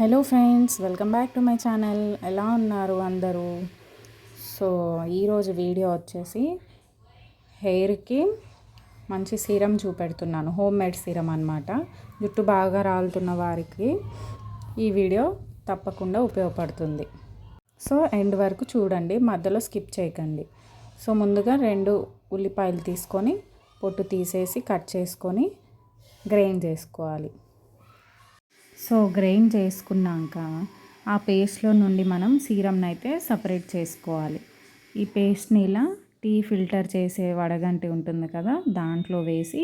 Hello friends welcome back to my channel. ఎలా ఉన్నారు అందరూ? సో ఈరోజు వీడియో వచ్చేసి హెయిర్కి మంచి సీరం చూపెడుతున్నాను. హోమ్ మేడ్ సీరం అనమాట జుట్టు బాగా రాలుతున్న వారికి ఈ వీడియో తప్పకుండా ఉపయోగపడుతుంది. సో ఎండ్ వరకు చూడండి. మధ్యలో స్కిప్ చేయకండి. సో ముందుగా రెండు ఉల్లిపాయలు తీసుకొని పొట్టు తీసేసి కట్ చేసుకొని గ్రైండ్ చేసుకోవాలి. సో గ్రైండ్ చేసుకున్నాక ఆ పేస్ట్లో నుండి మనం సీరంని అయితే సపరేట్ చేసుకోవాలి. ఈ పేస్ట్ని ఇలా టీ ఫిల్టర్ చేసే వడగంటి ఉంటుంది కదా దాంట్లో వేసి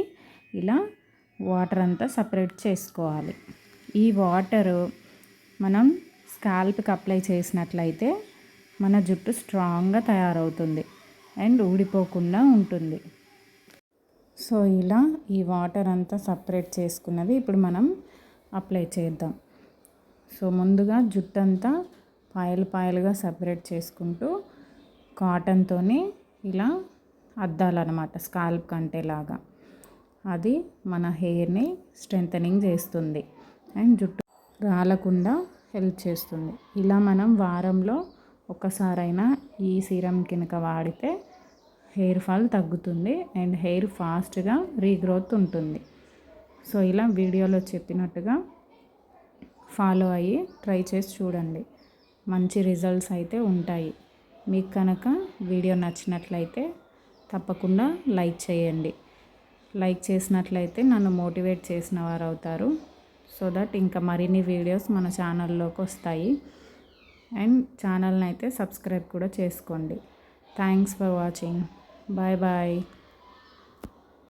ఇలా వాటర్ అంతా సపరేట్ చేసుకోవాలి. ఈ వాటర్ మనం స్కాల్ప్కి అప్లై చేసినట్లయితే మన జుట్టు స్ట్రాంగ్గా తయారవుతుంది అండ్ ఊడిపోకుండా ఉంటుంది. సో ఇలా ఈ వాటర్ అంతా సపరేట్ చేసుకున్నది ఇప్పుడు మనం అప్లై చేద్దాం. సో ముందుగా జుట్టు అంతా పాయలు పాయలుగా సపరేట్ చేసుకుంటూ కాటన్తో ఇలా అద్దాలన్నమాట స్కాల్ప్ కంటేలాగా. అది మన హెయిర్ని స్ట్రెంథనింగ్ చేస్తుంది అండ్ జుట్టు రాలకుండా హెల్ప్ చేస్తుంది. ఇలా మనం వారంలో ఒక్కసారైనా ఈ సీరం కనుక వాడితే హెయిర్ ఫాల్ తగ్గుతుంది అండ్ హెయిర్ ఫాస్ట్గా రీగ్రోత్ ఉంటుంది. సో ఇలా వీడియోలో చెప్పినట్టుగా ఫాలో అయ్యి ట్రై చేసి చూడండి. మంచి రిజల్ట్స్ అయితే ఉంటాయి. మీకు కనుక వీడియో నచ్చినట్లయితే తప్పకుండా లైక్ చేయండి. లైక్ చేసినట్లయితే నన్ను మోటివేట్ చేసిన వారు అవుతారు సో దట్ ఇంకా మరిన్ని వీడియోస్ మన ఛానల్లోకి వస్తాయి. అండ్ ఛానల్ని అయితే సబ్స్క్రైబ్ కూడా చేసుకోండి. Thanks for watching. Bye bye.